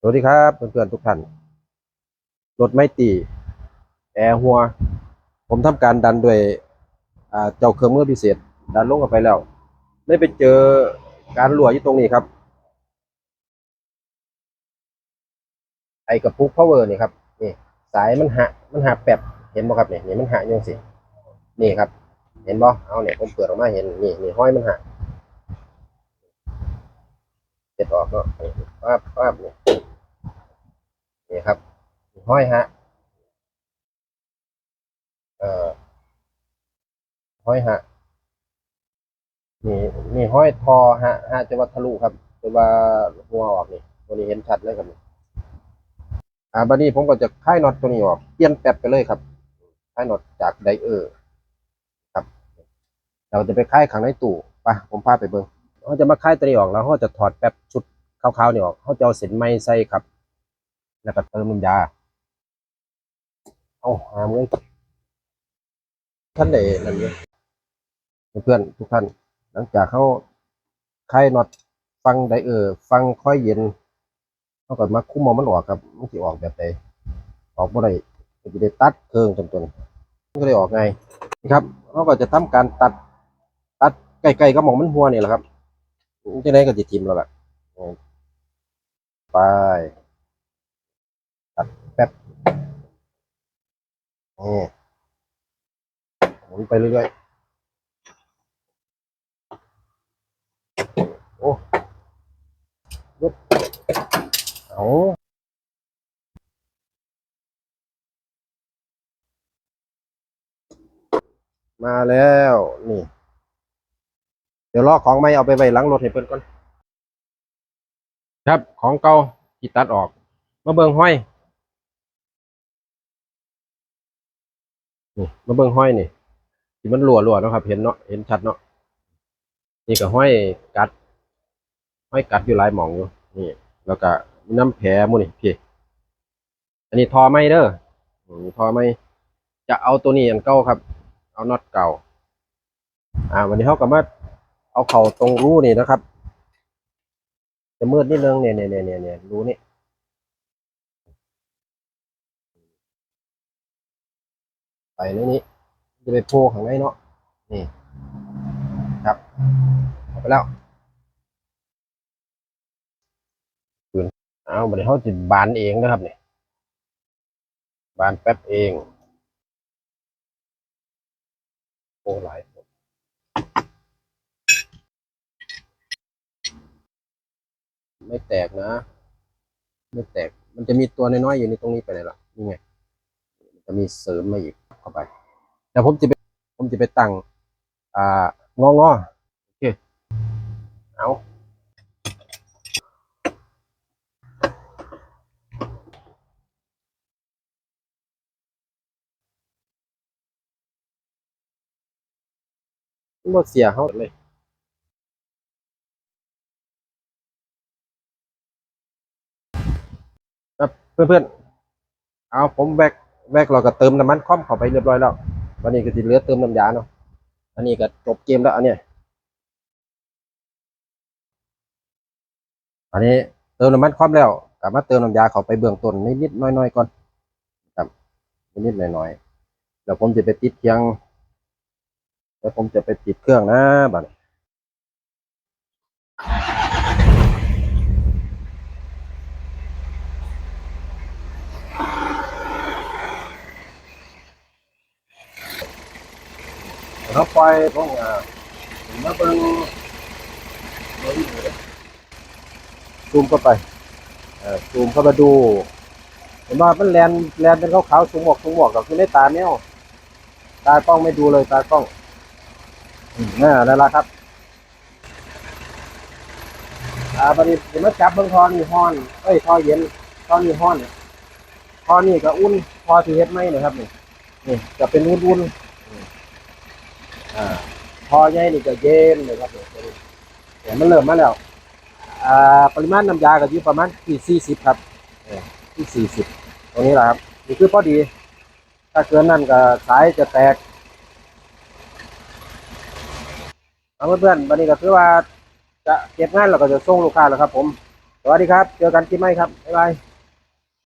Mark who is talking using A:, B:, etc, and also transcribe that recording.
A: สวัสดีครับเพื่อนๆทุกท่านรถไม่ตีแอร์หัว ผมทำการดันด้วยเจ้าเครื่องมือพิเศษ ดันลงกันไปแล้ว ได้ไปเจอการรั่วอยู่ตรงนี้ครับ ไอกระปุก power นี่ครับนี่สายมันหะมันหะแปบเห็นบ่ครับเนี่ยนี่มันหะอยังสินี่ครับ เห็นบ่เอาเนี่ยผมเปิดออกมาเห็นนี่นี่ห้อยมันหะ เด็ดออกเนาะนี่ป้าบป้าบนี่ยนี่ครับ ห้อยฮะ เอ่อ ห้อยฮะ นี่ นี่ห้อยทอฮะ ฮะจะวัดทะลุครับจะว่าหัวออกนี่ ตัวนี้เห็นชัดเลยครับอ่าบัดนี้ผมก็จะค่ายน็อตตัวนี้ออก เปลี่ยนแป๊บไปเลยครับค่ายน็อตจากไดเออร์ ครับ เราจะไปค่ายขังในตู้ไปผมพาไปเบิ้ง เขาจะมาคายตัวนี้ออกแล้วเขาจะถอดแป๊บชุดขาวๆนี่ออกเขาจะเอาเส้นไม้ใส่ครับ แล้วก็เติมน้ำยาเอาหามเลยท่านใดนั่นเนี่ยเพื่อนทุกท่าน หลังจากเขาคลายน็อตฟังไดเออฟังค่อยเย็นเขาก็มาคุ้มเอามันออกครับมันสิออกแบบใดออกบ่ได้ก็จะได้ตัดเครื่องจนๆมันก็เลยออกไงนี่ครับเขาก็จะทำการตัดตัดใกล้ๆก็มองมันหัวนี่แหละครับ จะได้ก็จะทิมแล้วล่ะไปตัดแป๊บนี่หมุนไปเรื่อยๆโอ้ยกเอามาแล้ว นี่ ดี๋ยวลอกของไม่เอาไปไว้หลังรถให้เพิ่นก่อน ครับของเก่าที่ตัดออก มาเบิ่งห้อยนี่มาเบิ่งห้อยนี่ที่มันรั่วๆเนะครับ เห็นเนาะเห็นชัดเนาะนี่ก็ห้อยกัดห้อยกัดอยู่หลายหม่องอยู่นี่ แล้วก็มีน้ำแผลมูนี่พี่อันนี้ทอไม่เด้อทอไม่จะเอาตัวนี้อันเก่าครับ เอาน็อตเก่า อ่า วันนี้เขาก็มา เอาเข่าตรงรูนี่นะครับ จะมืดนิดนึงเนี่ยเนี่ยเนี่ยเนี่ยรูนี่ไปในนี้จะไปโพกข้างในเนาะนี่ครับเอาไปแล้วปืนเอาบัดนี้เขาจิบานเองนะครับเนี่ยบานแป๊บเองโอ้หลายคน ไม่แตกนะ ไม่แตก มันจะมีตัวน้อยๆอยู่ในตรงนี้ไปไหนล่ะ นี่ไง มันจะมีเสริมมาอีกเข้าไป แต่ผมจะไป ผมจะไปตั้ง อ่างองอโอเค เอาหมดเสียเขาเลย ครับ เพื่อนๆ เอาผมแบกแบกเราก็เติมน้ำมันคอมเข้าไปเรียบร้อยแล้ว วันนี้ก็จะเหลือเติมน้ำยาเนาะ อันนี้ก็จบเกมแล้วอันนี้ อันนี้เติมน้ำมันคอมแล้วกลับมาเติมน้ำยาเข้าไปเบื้องต้นนิดๆน้อยๆก่อนครับนิดๆหน่อยๆแล้วผมจะไปติดเคียงแล้วผมจะไปติดเครื่องนะบัดนี้ เราไปพวกอ่ามาเบิ่งเบิ่งอยู่เด้อซูมเข้าไปเอ่อซูมเข้ามาดู เห็นว่ามันแลนแลนเป็นขาวๆสูงหมวกสูงหมวกกับคือในตาแนวตากล้องไม่ดูเลยตากล้องอืมน่าได้ละครับ อ่าบัดนี้เดี๋ยวมาจับเบิ่งทอนี่ฮ้อน เอ้ยทอเย็นทอนี่ฮ้อนทอนี่ก็อุ่นทอที่เฮ็ดไหมเนี่ยครับนี่นี่จะเป็นอุ่นๆ อ่าทอใหญ่นี่ก็เย็นเลยครับเนี่ยตัวนี้เดี๋ยวมันเริ่มมาแล้วอ่าปริมาณน้ำยาก็อยู่ประมาณที่สี่สิบครับที่สี่สิบตรงนี้แหละครับนี่คือพอดี ถ้าเกินนั่นก็สายจะแตกเอาเพื่อนๆวันนี้ก็คือว่าจะเก็บงานแล้วก็จะส่งลูกค้าแล้วครับ ผม สวัสดีครับ เจอกันที่ไม่ครับ บ๊ายบาย